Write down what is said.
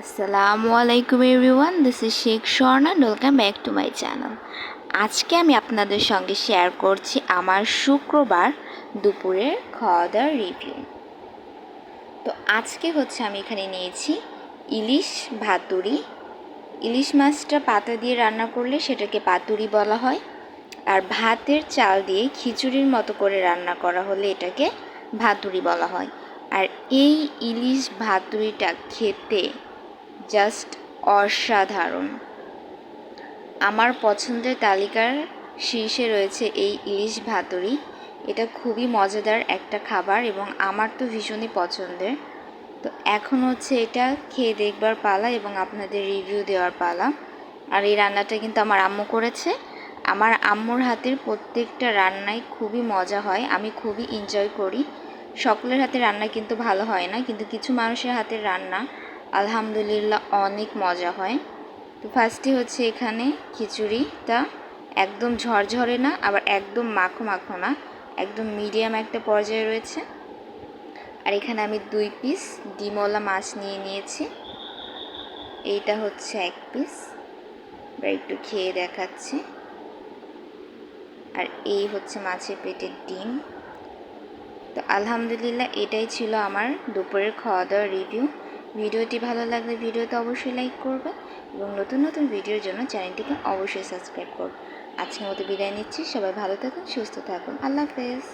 আসসালামু আলাইকুম everyone this is Sheikh Swarna welcome back to my channel আজকে আমি আপনাদের সঙ্গে শেয়ার করছি আমার শুক্রবার দুপুরের খাওয়া দাওয়ার রিভিউ তো আজকে হচ্ছে আমি এখানে নিয়েছি ইলিশ ভাতুরি ইলিশ মাছটা পাতা দিয়ে রান্না করলে সেটাকে পাতুরি বলা হয়। আর ভাতের চাল দিয়ে খিচুড়ির মতো করে রান্না করা হলে এটাকে ভাতুরি বলা হয়। আর এই ইলিশ ভাতুরিটা খেতে জাস্ট অসাধারণ। আমার পছন্দের তালিকার শীর্ষে রয়েছে এই ইলিশ ভাতুরি এটা খুবই মজাদার একটা খাবার এবং আমার তো ভীষণই পছন্দের। তো এখন হচ্ছে এটা খেয়ে দেখবার পালা এবং আপনাদের রিভিউ দেওয়ার পালা। আর এই রান্নাটা কিন্তু আমার আম্মু করেছে। আমার আম্মুর হাতের প্রত্যেকটা রান্নাই খুবই মজা হয়, আমি খুবই এনজয় করি। সকলের হাতে রান্না কিন্তু ভালো হয় না, কিন্তু কিছু মানুষের হাতের রান্না আলহামদুলিল্লাহ অনেক মজা হয়। তো ফার্স্টে হচ্ছে এখানে খিচুড়িটা একদম ঝরঝরে না, আবার একদম মাখো মাখো না, একদম মিডিয়াম একটা পর্যায়ে রয়েছে। আর এখানে আমি দুই পিস ডিমওয়ালা মাছ নিয়ে নিয়েছি। এইটা হচ্ছে এক পিস এবার একটু খেয়ে দেখাচ্ছি। আর এই হচ্ছে মাছের পেটের ডিম। তো আলহামদুলিল্লাহ এটাই ছিল আমার দুপুরের খাওয়া দাওয়ার রিভিউ ভিডিওটি ভালো লাগলে ভিডিওতে অবশ্যই লাইক করবেন এবং নতুন নতুন ভিডিওর জন্য চ্যানেলটিকে অবশ্যই সাবস্ক্রাইব করবে। আজকের মতো বিদায় নিচ্ছি, সবাই ভালো থাকুন, সুস্থ থাকুন। আল্লাহ হাফেজ।